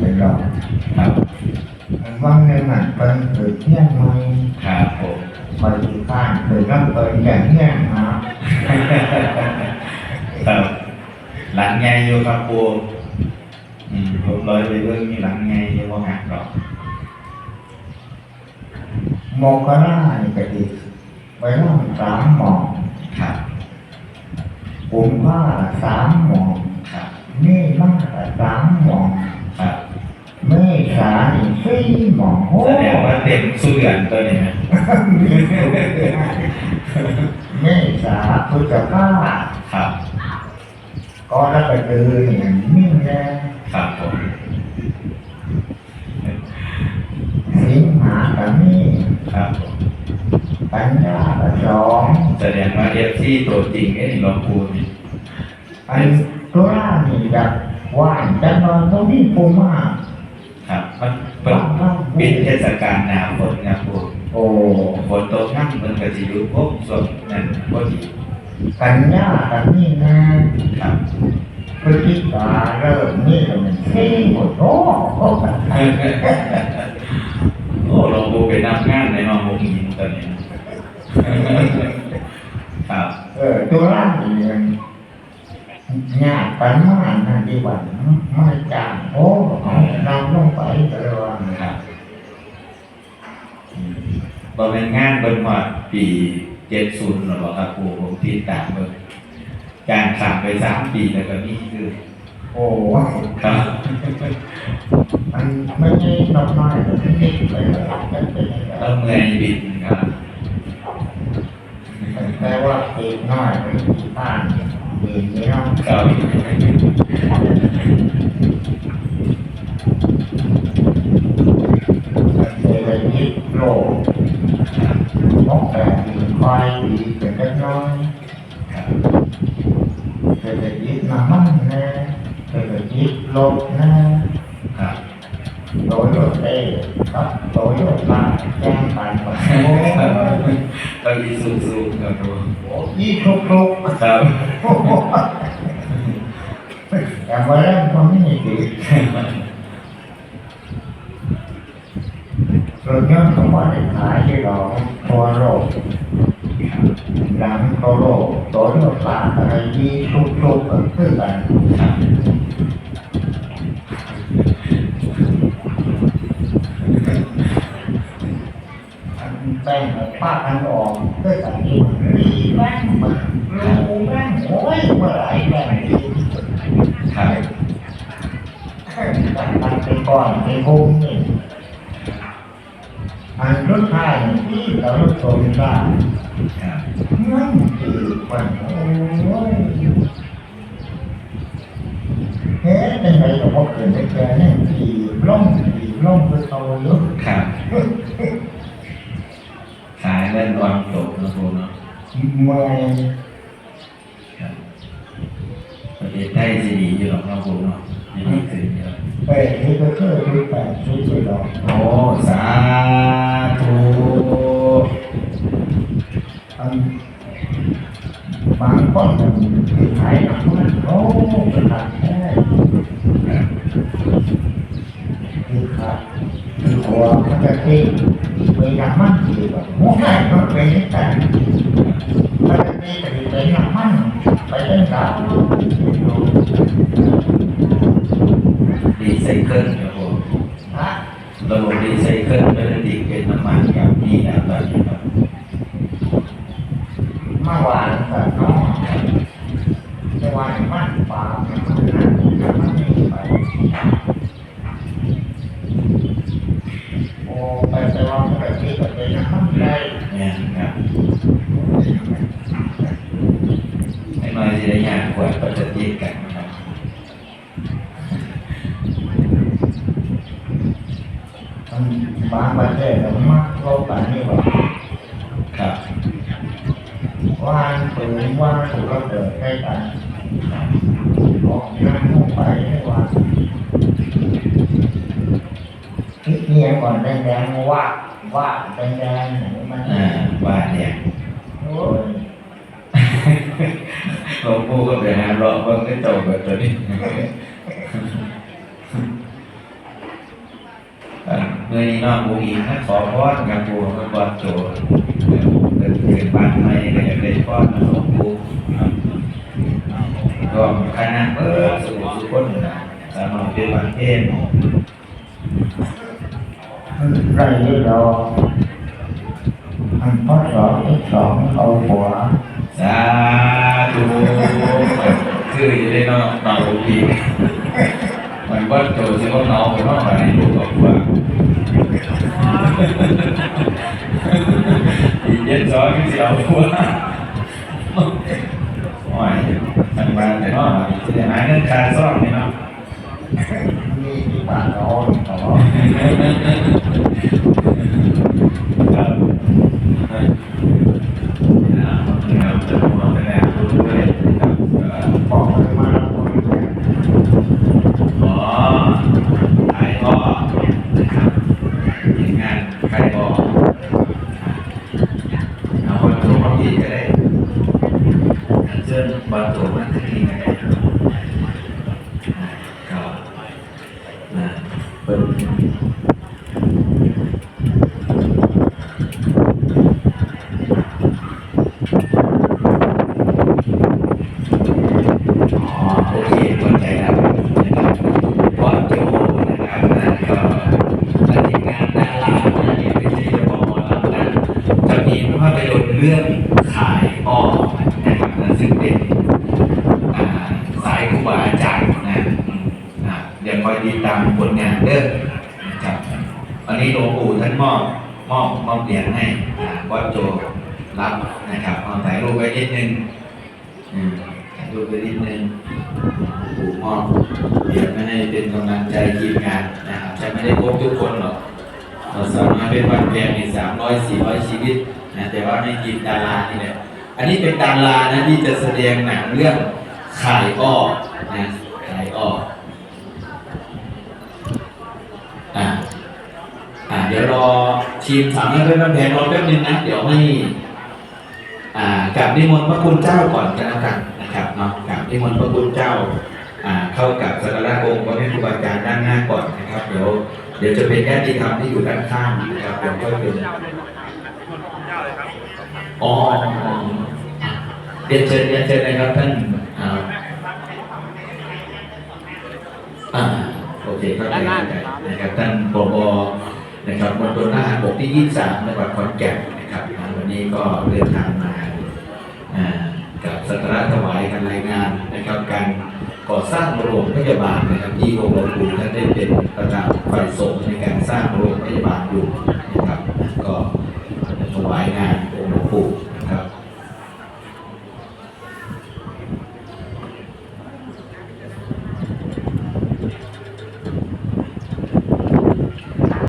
เป็นหลอกครับวันหนึ่งอะเป็นเกิดเที่ยงไหมครับผมไปที่ข้างเกิดน้ำเปิดอย่างเที่ยงหาครับหลังไงอยู่ครับปูอืมผมเลยไปเรื่องมีหลังไงอยู่ว่าหักหรอกโมกรานี่ก็ดีไปร่างสามหมองครับผมว่าสามหมองครับนี่มากสามหมองครับไม่สานี่ สี่หมองโอ้แสดงว่าเต็มสุดเดือนตัวนี้นะไม่สาพุทธกาครับก็แล้วไปเจออย่างนี้แน่ครับผมสิงหากับนี่ครับผมปัญญากับสองแสดงว่าเอฟซีตัวจริงเนี่ยหลวงปู่นี่อันตัวล่านี่แบบว่านจะนอนตรงนี้ปูมาก ครับมันเป็นเป็นเทศกาลหนาฝนนะปูโอ้ฝนตกนั่งมันก็จะอยู่พวกส่วนนั้นพอดีปัญญากับนี่นะครับพฤติกาเริ่มนี่ก็มันเท่หมดโอ้โหโอ้หลวงปู่ไปนำงานในห้องหงหินตอนนี้นะครับเออตัวล่านี่มัน งานปัญญานาดีกว่าไม่จางโอ้นำลงไปก็เลยว่าครับบริเวณงานเป็นว่าปีเจ็ดศูนย์หรือครับปู่ผมติดตามเบิ่งการขับไปสามปีแล้วก็นี่คือ โอ้ครับมันไม่ใช่น้อยแต่ที่นี่ไปแล้วมันเป็นอย่างต้นั้องเมื่อยบินครับแปลว่าปีกน้อยเป็นที่บ้าน ปีกนี้เนะครับมันเป็นยิบโลกนกแต่ปีกคอยปีเป็นเล็กน้อยครับเป็นยิบน้ำมันนะเป็นยิบลกนะครับโตโยเต้ครับโตโยต้าแจ้งไปหมด โอ้ก็มีสูงสูงครับผมโหยี่ครุกครุกครับแต่ว่าเรื่องความไม่ดีรถยนต์ของว่าได้ขายที่เราทั่วโลกดังทั่วโลกโตโยต้าอะไรยี่ครุกครุกก็คือกันครับอันแป้งป้าอันออกด้วยกันที่มันรีแป้งมันรูแป้งโอ้ยมื่อไหรแป้งดีที่สุดครับมันเป็นก้อนเป็นพุงนี่อันรถไฟที่เรารถโซนได้ครับนั่นคือมันโอ้ยเฮ้ยเป็นไงเราพบเกิดได้แค่นี่ขี่ล่องขี่ล่องไปโตเยอะครับ เล่นวางตกนะคุณเนาะเมื่อยครับประเทศไทยจะดีอยู่หรอกนะคุณเนาะยังไม่ถึงเยอะไปนี่ก็คือรูปแบบชุดที่เราโอ้สาธุอันบางคนมันขายหนังมันโอ้เป็นหนังแท้คือขาดคือหัวมันจะตี เป็นหนังมันดีกว่าโอ้ยมันเป็นอย่างนั้นมันจะตีแต่เป็นหนังมันไปเล่นดาวดีไซเคิลครับผมระบบดีไซเคิลเป็นดีเป็นน้ำมันแบบนี้นะครับมื่อวานกับน้องเมื่อวานมันปลามันมันหนักมันไม่ไป โอ้ไปไปว่าไปที่ประเทศนั้นได้ เนี่ยครับ ให้มาจะได้ยากกว่าก็จะตีกันนะครับมันบางประเทศมันมักเรากันนี่ว่าครับว่านปืนว่านถูกระเบิดใกล้กันออกนั่งลงไปไม่ว่าคิดเนี่ยก่อนแดงๆว่าว่าแดงๆเนี่ยมันอ่าว่าเนี่ยโอ้ย หลวงปู่ก็ไปหาเลาะเบิ่งได้โตกับตัวนี้มื่อนี้น้องบูอีนะขอพรกับปูเมื่อก่อนโจเกิดเกิดบ้านใหม่ก็อยากได้พรนะหลวงปู่ก็คณะเออสู่สุคนนะสามารถเป็นวันเทศน์ไรนี่เราอันพ่อสองที่สองเอาหัว สาธุคือจะได้นองน้องบูอีมันว่าโจสิว่าน้องผมว่าในลูกบอกว่าอีเย็นซ้อนที่เสียวหัวโอ้ยมันมาแต่นอกจะได้หาเงินการซ่อมนี่เนาะมีที่บ้านเราต่อ ครับเอาจะมองไปแล้วดูด้วยครับ บอกเลยมาบอกเลย อ๋อถ่ายพ่อนะครับทีมงานใครบอกเอาคนตัวมาพี่ก็ได้เชิญบอลตัวมาที่นี่ก็ได้ก็นะเปิด อ๋อโอเคเข้าใจแล้วนะครับเพราะโจนะครับนะก็และทีมงานดารานะที่เป็นที่จะบอกเรานะจะมีภาพยนตร์เรื่องขายอ้อนะครับนะซึ่งเป็นอ่าสายครูบาอาจารย์นะอืม นะเดี๋ยวคอยติดตามผลงานเด้อนะครับวันนี้หลวงปู่ท่านมอบมอบมอบเหรียญให้วัดโจรับนะครับเอาถ่ายรูปไว้นิดนึงอืมดูไปนิดนึงผูมอบเดี๋ยวไม่ให้เป็นกำลังใจทีมงานนะครับจะไม่ได้พบทุกคนหรอกเราสามารถเป็นวันแพงในสามร้อยสี่ร้อยชีวิตนะแต่ว่าในทีมดารานี่แหละอันนี้เป็นดารานะที่จะแสดงหนังเรื่องขายอ้อนะขายอ้อาอ่า เดี๋ยวรอทีมสามร้อยเป็นวันแพงรอแป๊บนึงนะเดี๋ยวให้อ่ากราบนิมนต์พระคุณเจ้าก่อนกันแล้วกันนะครับเนาะกราบนิมนต์พระคุณเจ้าอ่าเข้ากับสักการะองค์พระแม่ครูบาอาจารย์ด้านหน้าก่อนนะครับ เดี๋ยวเดี๋ยวจะเป็นญาติธรรมที่อยู่ด้านข้างนะครับเดี๋ยวก็เป็นอ๋อเรียนเชิญเรียนเชิญนะครับท่านอ่าอ่าโอเคเข้าใจเข้าใจนะครับท่านปบ ครับมณฑลทหารบกที่ 23จังหวัดขอนแก่นนะครับวันนี้ก็เดินทางมาอ่ากับสักการะถวายกันรายงานนะครับการก่อสร้างโรงพยาบาลนะครับที่องค์หลวงปู่ท่านได้เป็นประธานฝ่ายสงฆ์ในการสร้างโรงพยาบาลอยู่